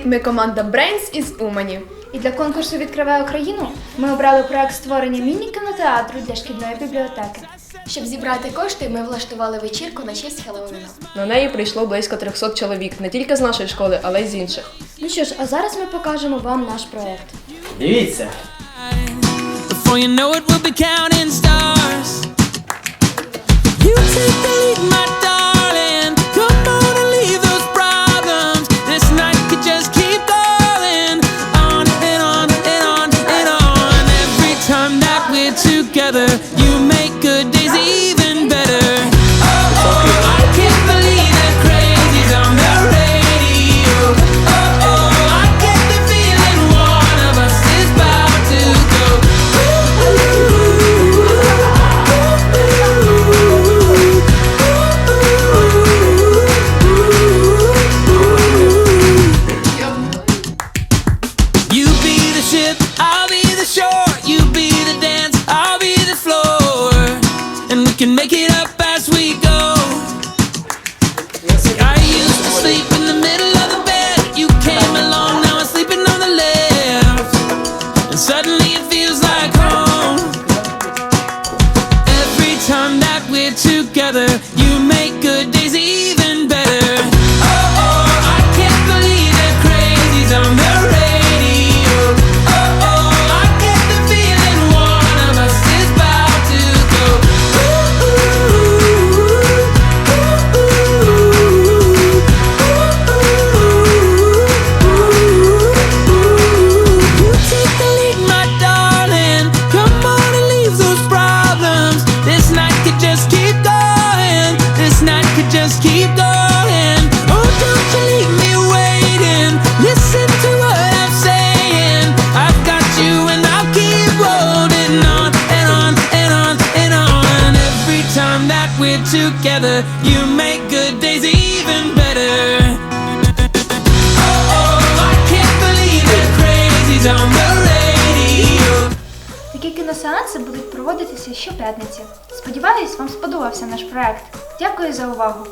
Привіт, ми команда Brains із Умані. І для конкурсу Відкриває Україну ми обрали проект створення міні-кінотеатру для шкільної бібліотеки. Щоб зібрати кошти, ми влаштували вечірку на честь Хеллоуіну. На неї прийшло близько 300 чоловік, не тільки з нашої школи, але й з інших. Ну що ж, а зараз ми покажемо вам наш проект. Дивіться, shore. You be the dance, I'll be the floor. And we can make it up as we go. I used to sleep in the middle of the bed. You came along, now I'm sleeping on the left. And suddenly it feels like home. Every time that we're together, we're together, you make good days even better. Oh, oh, I can't believe it. Crazy's on the radio. Такі кіносеанси будуть проводитися щоп'ятниці. Сподіваюсь, вам сподобався наш проект. Дякую за увагу!